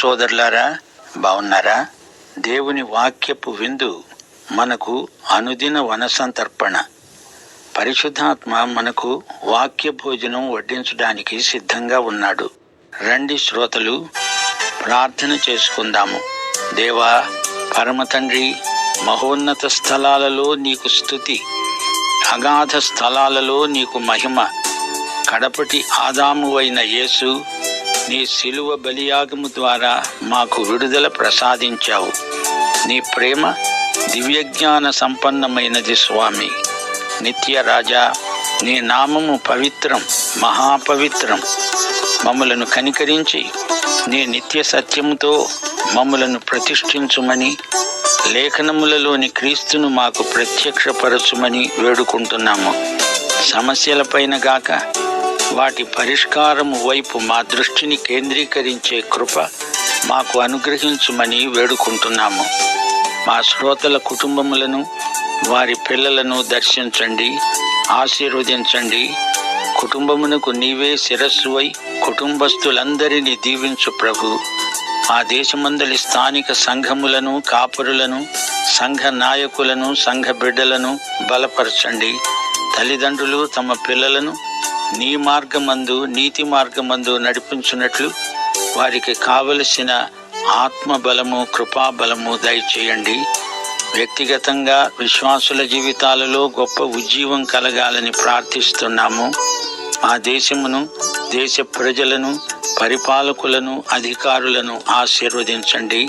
సోదరులారా బాగున్నారా దేవుని వాక్యపు విందు మనకు అనుదిన వనసంతర్పణ. పరిశుద్ధాత్మ మనకు వాక్య భోజనం వడ్డించడానికి సిద్ధంగా ఉన్నాడు. రండి శ్రోతలు ప్రార్థన చేసుకుందాము. దేవా పరమతండ్రి మహోన్నత స్థలాలలో నీకు స్థుతి అగాధ స్థలాలలో నీకు మహిమ కడపటి ఆదాము అయిన యేసు నీ శిలువ బలియాగము ద్వారా మాకు విడుదల ప్రసాదించావు. నీ ప్రేమ దివ్యజ్ఞాన సంపన్నమైనది స్వామి. నిత్య రాజా నీ నామము పవిత్రం మహాపవిత్రం. మమ్మలను కనికరించి నీ నిత్య సత్యముతో మమ్మలను ప్రతిష్ఠించుమని లేఖనములలోని క్రీస్తును మాకు ప్రత్యక్షపరచుమని వేడుకుంటున్నాము. సమస్యలపైన గాక వాటి పరిష్కారము వైపు మా దృష్టిని కేంద్రీకరించే కృప మాకు అనుగ్రహించుమని వేడుకుంటున్నాము. మా శ్రోతల కుటుంబములను వారి పిల్లలను దర్శించండి ఆశీర్వదించండి. కుటుంబమునకు నీవే శిరస్సువై కుటుంబస్తులందరినీ దీవించు ప్రభు. ఆ దేశమందలి స్థానిక సంఘములను కాపురులను సంఘ నాయకులను సంఘ బిడ్డలను బలపరచండి. తల్లిదండ్రులు తమ పిల్లలను నీ మార్గమందు నీతి మార్గమందు నడిపించున్నట్లు వారికి కావలసిన ఆత్మబలము కృపాబలము దయచేయండి. వ్యక్తిగతంగా విశ్వాసుల జీవితాలలో గొప్ప ఉజ్జీవం కలగాలని ప్రార్థిస్తున్నాము. మా దేశమును దేశ ప్రజలను పరిపాలకులను అధికారులను ఆశీర్వదించండి.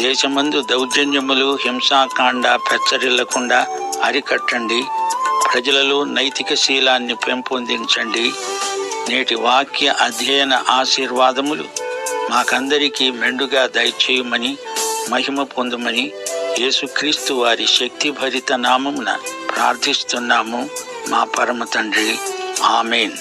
దేశమందు దౌర్జన్యములు హింసాకాండ పెచ్చరిల్లకుండా అరికట్టండి. ప్రజలలో నైతిక శీలాన్ని పెంపొందించండి. నేటి వాక్య అధ్యయన ఆశీర్వాదములు మాకందరికీ మెండుగా దయచేయమని మహిమ పొందమని యేసుక్రీస్తు వారి శక్తిభరిత నామమున ప్రార్థిస్తున్నాము మా పరమ తండ్రి. ఆమెన్.